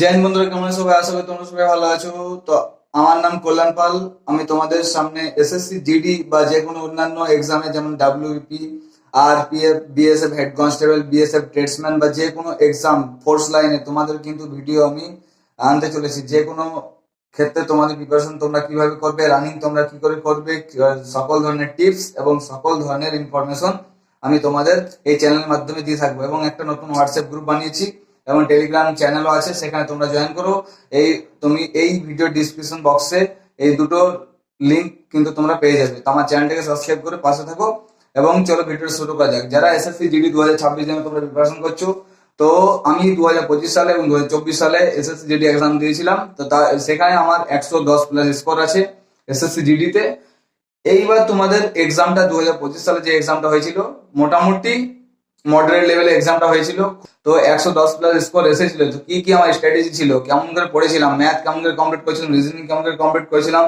হিন্দ বন্ধুরা, কেমন সবাই আশা করি তোমরা সবাই ভালো আছো। তো আমার নাম কল্যাণ পাল। আমি তোমাদের সামনে এসএসসি জিডি বা যে কোনো অন্যান্য এক্সামে যেমন ডাব্লিউপি আর PF BSF head constable BSF tradesman বা যে কোনো এক্সাম ফোর্স লাইনে তোমাদের কিন্তু ভিডিও আমি আনতে চলেছি। যে কোনো ক্ষেত্রে তোমাদের প্রিপারেশন তোমরা কীভাবে করবে রানিং তোমরা কি করে করবে, সকল ধরনের টিপস এবং সকল ধরনের ইনফরমেশন আমি তোমাদের এই চ্যানেলের মাধ্যমে দিয়ে থাকব। এবং একটা নতুন হোয়াটসঅ্যাপ গ্রুপ বানিয়েছি। এবং টেলিগ্রাম চ্যানেলও আছে, সেখানে তোমরা জয়েন করো। এই তুমি এই ভিডিও ডিসক্রিপশন বক্সে এই দুটো লিংক কিন্তু তোমরা পেয়ে যাবে। তো আমার চ্যানেলটাকে সাবস্ক্রাইব করে পাশে থাকো এবং চলো ভিডিও শুরু করা যাক। যারা এসএসসি জিডি দু হাজার ছাব্বিশ জন্য তোমরা প্রিপারেশন করছ, তো আমি দু হাজার পঁচিশ সালে এবং দু হাজার চব্বিশ সালে এসএসসি জিডি এক্সাম দিয়েছিলাম। তো তা, সেখানে আমার একশো দশ প্লাস স্কোর আছে এসএসসি জিডিতে এইবার তোমাদের এক্সামটা দু হাজার পঁচিশ সালে যে এক্সামটা হয়েছিল, মোটামুটি মডারেট লেভেলে এক্সামটা হয়েছিল। তো একশো দশ প্লাস স্কোর এসেছিল। তো কি কি আমার স্ট্র্যাটেজি ছিল? কেমন করে পড়েছিলাম? ম্যাথ কেমন করে কমপ্লিট করেছিলাম? রিজনিং কেমন করে কমপ্লিট করেছিলাম?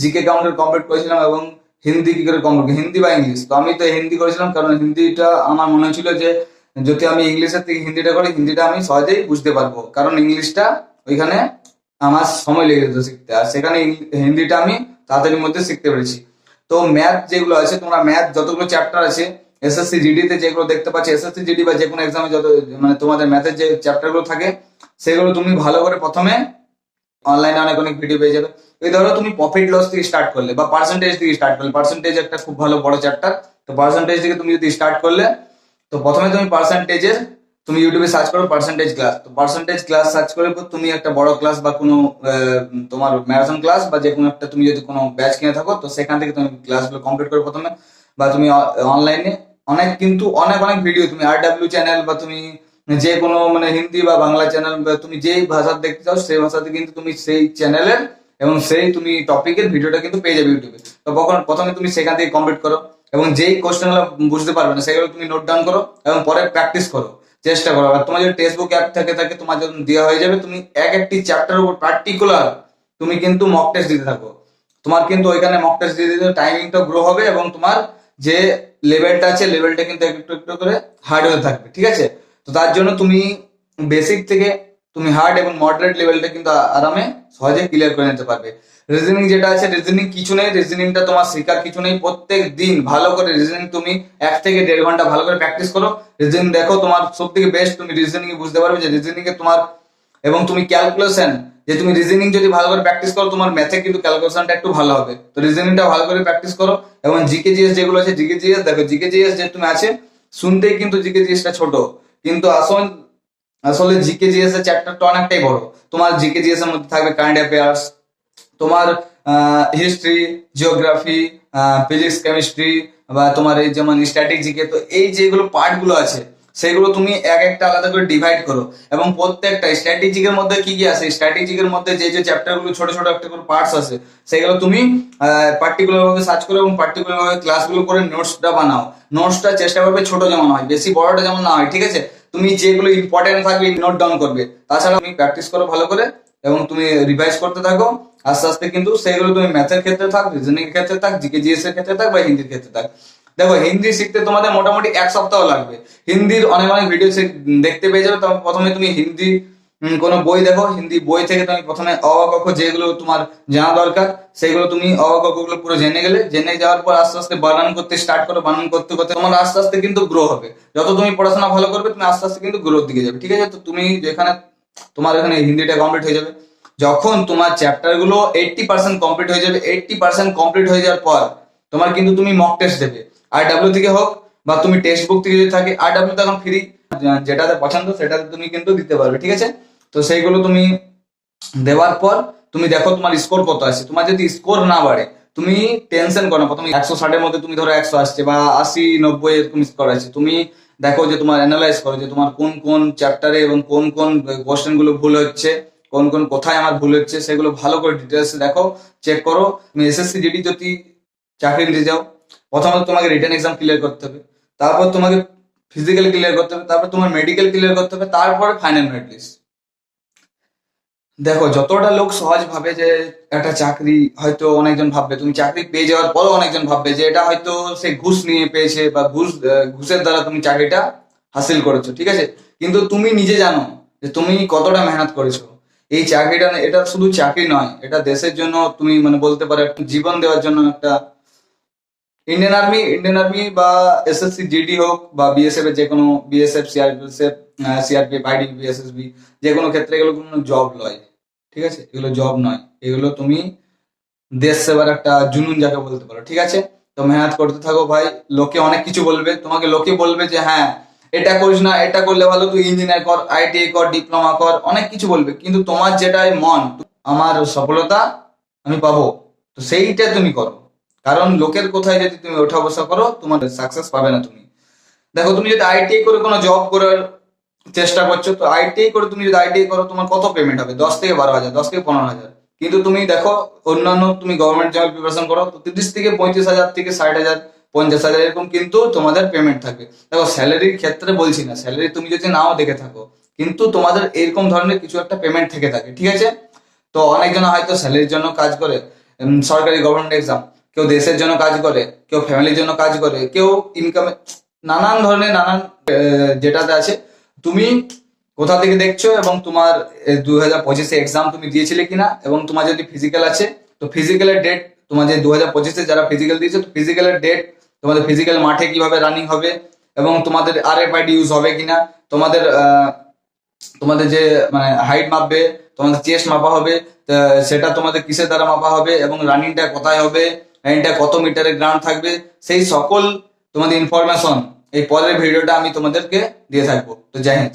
জিকে কেমন করে কমপ্লিট করেছিলাম? এবং হিন্দি কি করে কমপ্লিট হিন্দি বা ইংলিশ তো আমি তো হিন্দি করেছিলাম, কারণ হিন্দিটা আমার মনে হচ্ছিল যে, যদি আমি ইংলিশের থেকে হিন্দিটা করি, হিন্দিটা আমি সহজেই বুঝতে পারব। কারণ ইংলিশটা ওইখানে আমার সময় লেগে যেত শিখতে। আর সেখানে হিন্দিটা আমি তাড়াতাড়ির মধ্যে শিখতে পেরেছি। তো ম্যাথ যেগুলো আছে, তোমরা ম্যাথ যতগুলো চ্যাপ্টার আছে এসএসসি জিডি তে যেগুলো দেখতে পাচ্ছ এসএসসি জিডি বা যে কোনো এক্সামে যত মানে তোমাদের ম্যাথের যে চ্যাপ্টারগুলো থাকে, সেগুলো তুমি ভালো করে প্রথমে অনলাইনে অনেক অনেক ভিডিও পেয়ে যাবে। এই ধরো তুমি প্রফিট লস থেকে স্টার্ট করলে বা পার্সেন্টেজ থেকে স্টার্ট করলে পার্সেন্টেজ একটা খুব ভালো বড় চ্যাপ্টার তো পার্সেন্টেজ থেকে তুমি যদি স্টার্ট করলে, তো প্রথমে তুমি পার্সেন্টেজের তুমি ইউটিউবে সার্চ করো পার্সেন্টেজ ক্লাস তো পার্সেন্টেজ ক্লাস সার্চ করে তুমি একটা বড় ক্লাস বা কোনো তোমার ম্যারাথন ক্লাস বা যে কোনো একটা, তুমি যদি কোনো ব্যাচ কিনে থাকো, তো সেখান থেকে তুমি ক্লাসগুলো কমপ্লিট করো প্রথমে, বা তুমি অনলাইনে অনেক কিন্তু অনেক অনেক ভিডিও তুমি আর ডাব্লিউ চ্যানেল বা তুমি যে কোনো মানে হিন্দি বা বাংলা চ্যানেল তুমি যেই ভাষা দেখতে চাও, সেই ভাষাতে কিন্তু তুমি সেই চ্যানেলের এবং সেই তুমি টপিকের ভিডিওটা কিন্তু পেয়ে যাবে ইউটিউবে তো প্রথমে তুমি সেখান থেকে কমপ্লিট করো এবং যেই কোশ্চেনগুলো বুঝতে পারবে না, সেগুলো তুমি নোট ডাউন করো এবং পরে প্র্যাকটিস করো, চেষ্টা করো। আর তোমার যদি টেক্সট বুক অ্যাপ থেকে, থাকে তোমার যখন দেওয়া হয়ে যাবে, তুমি এক একটি চ্যাপ্টার উপর পার্টিকুলার তুমি কিন্তু মক টেস্ট দিতে থাকো। তোমার কিন্তু ওইখানে মক টেস্ট দিয়ে দিতে টাইমিংটা গ্রো হবে এবং তোমার যে লেভেলটা আছে লেভেলটা কিন্তু একটু একটু করে হার্ড হতে থাকবে, ঠিক আছে? তো তার জন্য তুমি বেসিক থেকে তুমি হার্ড এবং মডারেট লেভেলটা কিন্তু আরামে সহজে ক্লিয়ার করে নিতে পারবে। রিজনিং যেটা আছে রিজনিং কিছু নেই রিজনিংটা তোমার শেখার কিছু নেই, প্রত্যেক দিন ভালো করে রিজনিং তুমি এক থেকে দেড় ঘণ্টা ভালো করে প্র্যাকটিস করো। রিজনিং দেখো তোমার সব থেকে বেস্ট তুমি রিজনিং বুঝতে পারবে যে রিজনিং এ তোমার এবং তুমি ক্যালকুলেশন যে তুমি রিজনিং যদি ভালো করে প্র্যাকটিস করো, তোমার ম্যাথে কিন্তু ক্যালকুলেশনটা একটু ভালো হবে। তো রিজনিংটা ভালো করে প্র্যাকটিস করো এবং জিকে জিএস যেগুলো আছে জিকে জিএস দেখো জিকে জিএস যে তুমি আছে, শুনতেই কিন্তু জিকে জিএসটা ছোট। কিন্তু আসল, আসলে জিকে জিএস এর চ্যাপ্টারটা অনেকটাই বড়। তোমার জিকে জিএস এর মধ্যে থাকবে কারেন্ট অ্যাফেয়ার্স তোমার হিস্ট্রি জিওগ্রাফি ফিজিক্স কেমিস্ট্রি বা তোমার এই যেমন স্ট্র্যাটেজিকে তো এই যেগুলো পার্টগুলো আছে সেগুলো তুমি এক একটা আলাদা করে ডিভাইড করো। এবং প্রত্যেকটা স্ট্র্যাটেজিকের মধ্যে কি কি আছে? স্ট্র্যাটেজিকের মধ্যে যে যে চ্যাপ্টারগুলো ছোট ছোট একটা করে পার্টস আছে, সেগুলো তুমি পার্টিকুলার ভাবে সার্চ করো এবং পার্টিকুলার ভাবে ক্লাসগুলো করে নোটসটা বানাও। নোটসটা চেষ্টা করবে ছোট যেমন হয়, বেশি বড়টা যেমন না হয়, ঠিক আছে? তুমি যেগুলো ইম্পর্টেন্ট থাকবে নোট ডাউন করবে। তাছাড়া তুমি প্র্যাকটিস করো ভালো করে এবং তুমি রিভাইজ করতে থাকো। আস্তে আস্তে কিন্তু সেগুলো তুমি ম্যাথের ক্ষেত্রে থাক রিজনিং এর ক্ষেত্রে থাক জিকে জিএস এর ক্ষেত্রে থাক বা হিন্দির ক্ষেত্রে থাক। দেখো হিন্দি শিখতে তোমাদের মোটামুটি এক সপ্তাহ লাগবে। হিন্দির অনেক অনেক ভিডিও দেখতে পেয়ে যাবে। তবে প্রথমে তুমি হিন্দি কোনো বই দেখো। হিন্দি বই থেকে তুমি প্রথমে অ আ, ক যেগুলো তোমার জানা দরকার সেগুলো তুমি অ ক খ পুরো জেনে গেলে। জেনে যাওয়ার পর আস্তে আস্তে বানান করতে স্টার্ট করো। বানান করতে করতে তোমার আস্তে আস্তে কিন্তু গ্রো হবে। যত তুমি পড়াশোনা ভালো করবে তুমি আস্তে আস্তে কিন্তু গ্রোর দিকে যাবে। ঠিক আছে? তো তুমি যেখানে তোমার এখানে হিন্দিটা কমপ্লিট হয়ে যাবে। যখন তোমার চ্যাপ্টারগুলো এইটটি পার্সেন্ট কমপ্লিট হয়ে যাবে এইটটি পার্সেন্ট কমপ্লিট হয়ে যাওয়ার পর তোমার কিন্তু তুমি মক টেস্ট দেবে। আর ডাব্লিউ থেকে হোক বা তুমি টেক্সট বুক থেকে যদি থাকে আর ডাব্লিউ তো এখন ফ্রি যেটাতে পছন্দ সেটাতে তুমি কিন্তু দিতে পারবে, ঠিক আছে? তো সেইগুলো তুমি দেওয়ার পর তুমি দেখো তোমার স্কোর কত আছে। তোমার যদি স্কোর না বাড়ে, তুমি টেনশন করো না। প্রথমে একশো ষাটের মধ্যে তুমি ধরো একশো আসছে বা আশি, নব্বই এরকম স্কোর আছে। তুমি দেখো যে তোমার অ্যানালাইজ করো যে তোমার কোন কোন চ্যাপ্টারে এবং কোন কোন কোশ্চেনগুলো ভুল হচ্ছে, কোন কোন কোথায় আমার ভুল হচ্ছে, সেগুলো ভালো করে ডিটেলস দেখো চেক করো। তুমি এসএসসি জিডি যদি চাকরি নিতে যাও প্রথমত তোমাকে রিটার্ন এক্সাম ক্লিয়ার করতে হবে, তারপর তোমাকে ফিজিক্যাল ক্লিয়ার করতে হবে, তারপর তোমার মেডিকেল ক্লিয়ার করতে হবে, তারপরে ফাইনাল মেরিট লিস্ট দেখো, যতটা লোক সহজ ভাবে যে একটা চাকরি হয়তো অনেকজন ভাববে, তুমি চাকরি পেয়ে যাওয়ার পরও অনেকজন ভাববে যে এটা হয়তো সে ঘুষ নিয়ে পেয়েছে বা ঘুষ ঘুষের দ্বারা তুমি চাকরিটা হাসিল করেছ, ঠিক আছে? কিন্তু তুমি নিজে জানো যে তুমি কতটা মেহনত করেছ। এই চাকরিটা, এটা শুধু চাকরি নয়, এটা দেশের জন্য তুমি মানে বলতে পারো জীবন দেওয়ার জন্য একটা ইন্ডিয়ান আর্মি ইন্ডিয়ান আর্মি বা এসএসসি জিডি হোক বা বিএসএফ এর যে কোনো BSF CRPF CRPF ID BSSB যে কোনো ক্ষেত্রে এগুলো কোনো জব নয় ঠিক আছে? এগুলো জব নয়। এগুলো তুমি দেশ সেবার একটা জুনুন যাকে বলতে পারো। ঠিক আছে? তো মেহনত করতে থাকো ভাই। লোকে অনেক কিছু বলবে। তোমাকে লোকে বলবে যে হ্যাঁ এটা করিস না, এটা করলে ভালো, তুই ইঞ্জিনিয়ার কর আইটিআই কর ডিপ্লোমা কর। অনেক কিছু বলবে। কিন্তু তোমার যেটাই মন, আমার সফলতা আমি পাবো। তো সেইটা তুমি করো। কারণ লোকের কোথায় যদি তুমি ওঠা বসা করো, তোমার সাকসেস পাবে না তুমি। দেখো, তুমি যদি আইটিআই করে কোনো জব করার চেষ্টা করছ, তো আইটিআই করে তুমি যদি আইটিআই করো, তোমার কত পেমেন্ট হবে? দশ থেকে বারো হাজার, দশ থেকে পনেরো হাজার। কিন্তু তুমি দেখো, অন্যান্য তুমি গভর্নমেন্ট জব প্রিপারেশন করো, তো তিরিশ থেকে পঁয়ত্রিশ হাজার থেকে ষাট হাজার, পঞ্চাশ হাজার এরকম কিন্তু তোমাদের পেমেন্ট থাকবে দেখো স্যালারির ক্ষেত্রে বলছি না স্যালারি তুমি যদি নাও দেখে থাকো, কিন্তু তোমাদের এরকম ধরনের কিছু একটা পেমেন্ট থেকে থাকে, ঠিক আছে? তো অনেকজন হয়তো স্যালারির জন্য কাজ করে সরকারি গভর্নমেন্ট এক্সাম কেউ দেশের জন্য কাজ করে, কেউ ফ্যামিলির জন্য কাজ করে, কেউ ইনকামে নানান ধরনের, নানান যেটাতে আছে। তুমি কোথা থেকে দেখছ এবং তোমার দু হাজার পঁচিশে এক্সাম তুমি দিয়েছিলে কিনা এবং তোমার যদি ফিজিক্যাল আছে, তো ফিজিক্যালের ডেট তোমার যে দু হাজার পঁচিশে যারা ফিজিক্যাল দিয়েছে, তো ফিজিক্যালের ডেট তোমাদের ফিজিক্যাল মাঠে কীভাবে রানিং হবে এবং তোমাদের আর এফ আইডি ইউজ হবে কিনা, তোমাদের তোমাদের যে মানে হাইট মাপবে, তোমাদের চেস্ট মাপা হবে সেটা তোমাদের কিসের দ্বারা মাপা হবে এবং রানিংটা কোথায় হবে রানিংটা কত মিটারের গ্রাউন্ড থাকবে, সেই সকল তোমাদের ইনফরমেশন এই পরের ভিডিওটা আমি তোমাদেরকে দিয়ে থাকব। তো জয় হিন্দ।